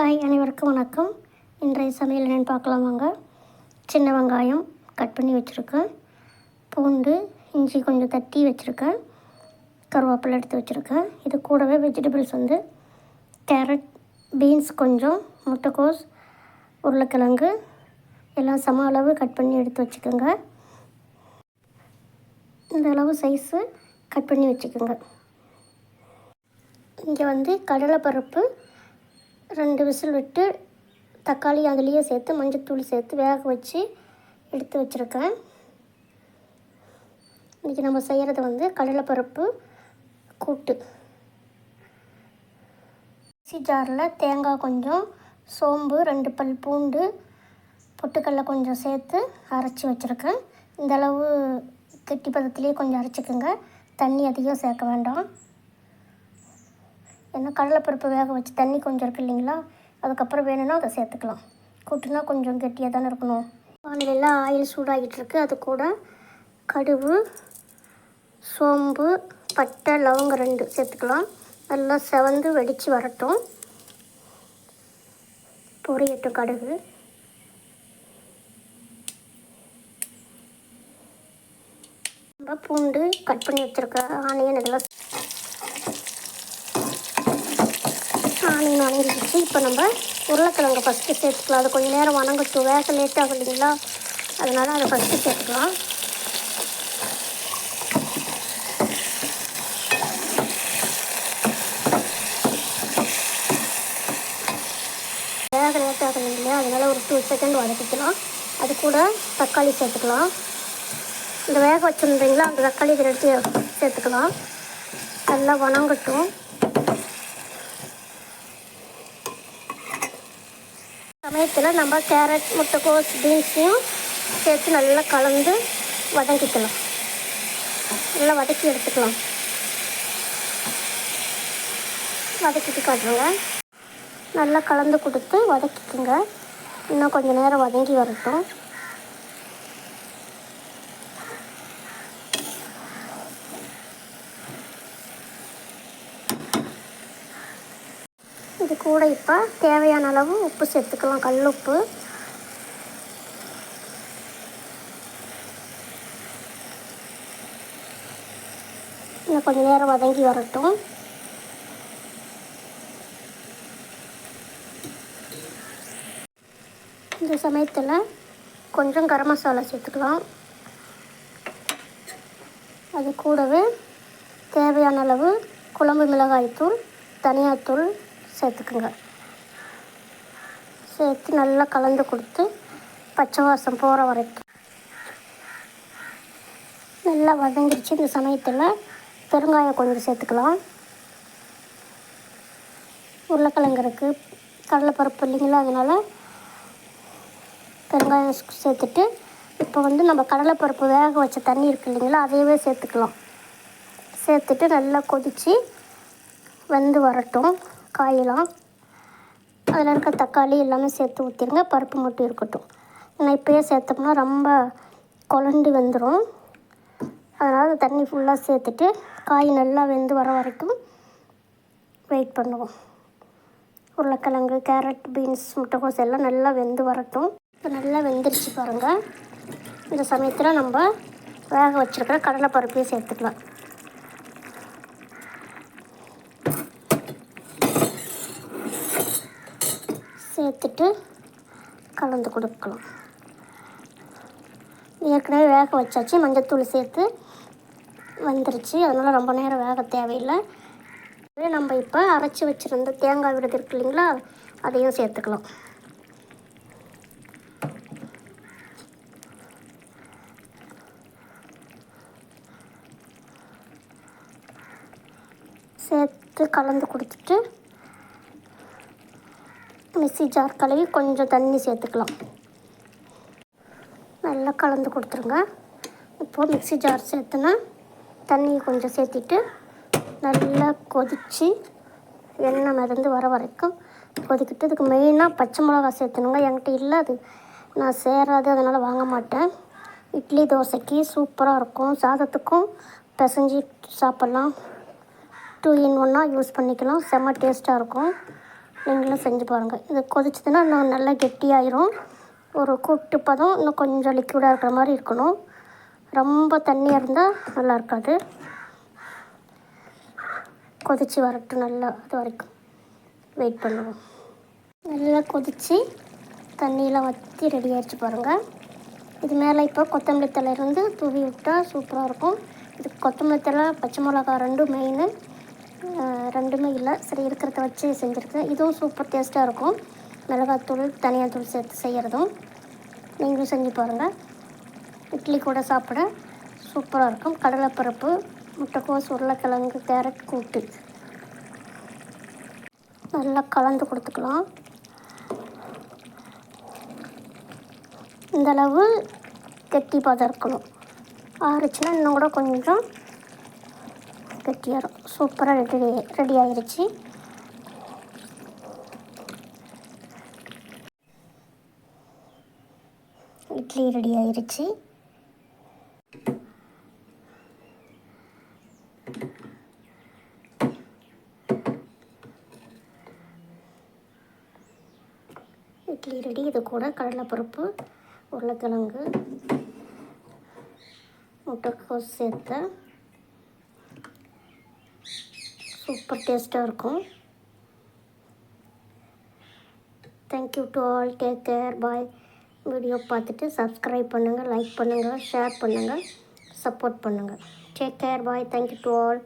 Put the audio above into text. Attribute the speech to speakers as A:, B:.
A: Hi அனைவருக்கும் வணக்கம். இன்றைய சமையல் என்னென்னு பார்க்கலாம் வாங்க. சின்ன வெங்காயம் கட் பண்ணி வச்சுருக்கேன். பூண்டு இஞ்சி கொஞ்சம் தட்டி வச்சுருக்கேன். கருவேப்பிலை எடுத்து வச்சுருக்கேன். இது கூடவே வெஜிடபிள்ஸ் வந்து கேரட் பீன்ஸ் கொஞ்சம் முட்டைக்கோஸ் உருளைக்கிழங்கு எல்லாம் சம அளவு கட் பண்ணி எடுத்து வச்சுக்கோங்க. இந்த அளவு சைஸு கட் பண்ணி வச்சுக்கோங்க. இங்கே வந்து கடலைப்பருப்பு ரெண்டு விசில் விட்டு தக்காளி அதுலேயே சேர்த்து மஞ்சத்தூள் சேர்த்து வேக வச்சு எடுத்து வச்சுருக்கேன் இன்றைக்கி நம்ம செய்கிறது வந்து கடலைப்பருப்பு கூட்டு. மிக்சி ஜாரில் தேங்காய் கொஞ்சம் சோம்பு ரெண்டு பல் பூண்டு பொட்டுக்கடலை கொஞ்சம் சேர்த்து அரைச்சி வச்சுருக்கேன். இந்த அளவு கெட்டி பதத்துலேயே கொஞ்சம் அரைச்சிக்கோங்க. தண்ணி அதிகம் சேர்க்க வேண்டாம். ஏன்னா கடலைப்பருப்பு வேக வச்சு தண்ணி கொஞ்சம் இருக்கு இல்லைங்களா? அதுக்கப்புறம் வேணும்னா அதை சேர்த்துக்கலாம். கூட்டுனா கொஞ்சம் கெட்டியாக தானே இருக்கணும். வானிலையில் ஆயில் சூடாகிட்டு இருக்கு. அது கூட கடுகு சோம்பு பட்டை லவங்கம் ரெண்டு சேர்த்துக்கலாம். நல்லா செவந்து வெடித்து வரட்டும். பொரியட்டும் கடுகு. பூண்டு கட் பண்ணி வச்சுருக்க ஆனியன் இதெல்லாம் ஆனியன் வணங்கிடுச்சு இப்போ நம்ம உருளைக்கிழங்கு ஃபஸ்ட்டு சேர்த்துக்கலாம். அது கொஞ்சம் நேரம் வணங்கட்டும். வேக லேட் ஆகும் இல்லைங்களா? அதனால் அதை ஃபஸ்ட்டு சேர்த்துக்கலாம். வேக லேட் ஆகும் இல்லையா அதனால் ஒரு டூ செகண்ட் வதக்கிக்கலாம். அது கூட தக்காளி சேர்த்துக்கலாம். இந்த வேக வச்சுருந்தீங்களா? அந்த தக்காளி இதில் எடுத்து சேர்த்துக்கலாம். நல்லா வணங்கட்டும். சமயத்தில் நம்ம கேரட் முட்டைக்கோஸ் பீன்ஸையும் சேர்த்து நல்லா கலந்து வதக்கிக்கலாம் நல்லா வதக்கி எடுத்துக்கலாம். வதக்கிட்டு காட்டுறோங்க. நல்லா கலந்து கொடுத்து வதக்கிக்குங்க. இன்னும் கொஞ்சம் நேரம் வதங்கி வரட்டும் இது கூட இப்போ தேவையான அளவு உப்பு சேர்த்துக்கலாம். கல் உப்பு. இன்னும் கொஞ்சம் நேரம் வதங்கி வரட்டும். இந்த சமயத்தில் கொஞ்சம் கரம் மசாலா சேர்த்துக்கலாம். அது கூடவே தேவையான அளவு குழம்பு மிளகாய்த்தூள் தனியாத்தூள் சேர்த்துக்குங்க. சேர்த்து நல்லா கலந்து கொடுத்து பச்சை வாசம் போகிற வரைக்கும். நல்லா வதங்கிடுச்சு இந்த சமயத்தில். பெருங்காயம் கொஞ்சம் சேர்த்துக்கலாம். உருளைக்கிழங்கு இருக்குது கடலைப்பருப்பு இல்லைங்களா அதனால் பெருங்காயம் சேர்த்துட்டு இப்போ வந்து நம்ம கடலைப்பருப்பு வேக வச்ச தண்ணி இருக்குது இல்லைங்களா அதையவே சேர்த்துக்கலாம். சேர்த்துட்டு நல்லா கொதித்து வெந்து வரட்டும். காயெல்லாம் அதில் இருக்க தக்காளி எல்லாமே சேர்த்து ஊற்றிடுங்க பருப்பு மட்டும் இருக்கட்டும். நான் இப்போயே சேர்த்தோம்னா ரொம்ப குழண்டு வெந்துடும் அதனால் தண்ணி ஃபுல்லாக சேர்த்துட்டு காய் நல்லா வெந்து வர வரைக்கும் வெயிட் பண்ணுவோம். உருளைக்கிழங்கு கேரட் பீன்ஸ் முட்டைக்கோஸ் எல்லாம் நல்லா வெந்து வரட்டும். இப்போ நல்லா வெந்துருச்சு பாருங்கள் இந்த சமயத்தில் நம்ம வேக வச்சுருக்கிற கடலைப்பருப்பையும் சேர்த்துக்கலாம். சேர்த்துட்டு கலந்து கொடுக்கலாம் ஏற்கனவே வேக வச்சாச்சு. மஞ்சத்தூள் சேர்த்து வந்துருச்சு. அதனால் ரொம்ப நேரம் வேக தேவையில்லை. நம்ம இப்போ அரைச்சி வச்சுருந்த தேங்காய் விடுது இருக்கு இல்லைங்களா? அதையும் சேர்த்துக்கலாம். சேர்த்து கலந்து கொடுத்துட்டு மிக்சி ஜார் கழுவி கொஞ்சம் தண்ணி சேர்த்துக்கலாம். நல்லா கலந்து கொடுத்துருங்க. இப்போது மிக்சி ஜார் சேர்த்துனா தண்ணியை கொஞ்சம் சேர்த்திட்டு நல்லா கொதித்து எண்ணெய் மிதந்து வர வரைக்கும் கொதிக்கிட்டு இதுக்கு மெயினாக பச்சை மிளகா சேர்த்துணுங்க. என்கிட்ட இல்லை அது நான் சேராது அதனால் வாங்க மாட்டேன். இட்லி தோசைக்கு சூப்பராக இருக்கும். சாதத்துக்கும் பிசைஞ்சு சாப்பிட்லாம். டூ இன் ஒன்னாக யூஸ் பண்ணிக்கலாம். செம்ம டேஸ்ட்டாக இருக்கும். நீங்களும் செஞ்சு பாருங்கள் இது கொதிச்சதுன்னா இன்னும் நல்லா கெட்டியாயிரும். ஒரு கூட்டு பதம் இன்னும் கொஞ்சம் லிக்விடாக இருக்கிற மாதிரி இருக்கணும். ரொம்ப தண்ணியாக இருந்தால் நல்லா இருக்காது. கொதித்து வரட்டும் நல்லா அது வரைக்கும். வெயிட் பண்ணுவோம். நல்லா கொதித்து தண்ணியெலாம் வற்றி ரெடி ஆகிடுச்சு பாருங்கள் இது மேலே இப்போ கொத்தமல்லி தழை இருந்து தூவி விட்டால் சூப்பராக இருக்கும். இது கொத்தமல்லி தழை பச்சை மிளகா ரெண்டும் மெயின் ரெண்டுமே இல்லை. சரி இருக்கிறத வச்சு செஞ்சுருக்கேன் இதுவும் சூப்பர் டேஸ்ட்டாக இருக்கும். மிளகாத்தூள் தனியாத்தூள் சேர்த்து செய்கிறதும் நீங்களும் செஞ்சு பாருங்கள் இட்லி கூட சாப்பிட சூப்பராக இருக்கும். கடலைப்பருப்பு முட்டைக்கோஸ் உருளைக்கிழங்கு கேரட் கூட்டு. நல்லா கலந்து கொடுத்துக்கலாம். இந்தளவு கெட்டி பதம் இருக்கணும். ஆறுச்சுன்னா இன்னும் கூட கொஞ்சம் கெட்டியாகும் சூப்பராக ரெடி ரெடி ஆயிடுச்சு இட்லி ரெடி ஆயிடுச்சு இட்லி ரெடி இது கூட கடலைப்பருப்பு உருளைக்கிழங்கு முட்டைக்கோஸ் சேர்த்து சூப்பர் டேஸ்ட்டாக இருக்கும். Thank you to all take care bye video பார்த்துட்டு சப்ஸ்கிரைப் பண்ணுங்கள் லைக் பண்ணுங்கள் ஷேர் பண்ணுங்கள் சப்போர்ட் பண்ணுங்கள் take care bye thank you to all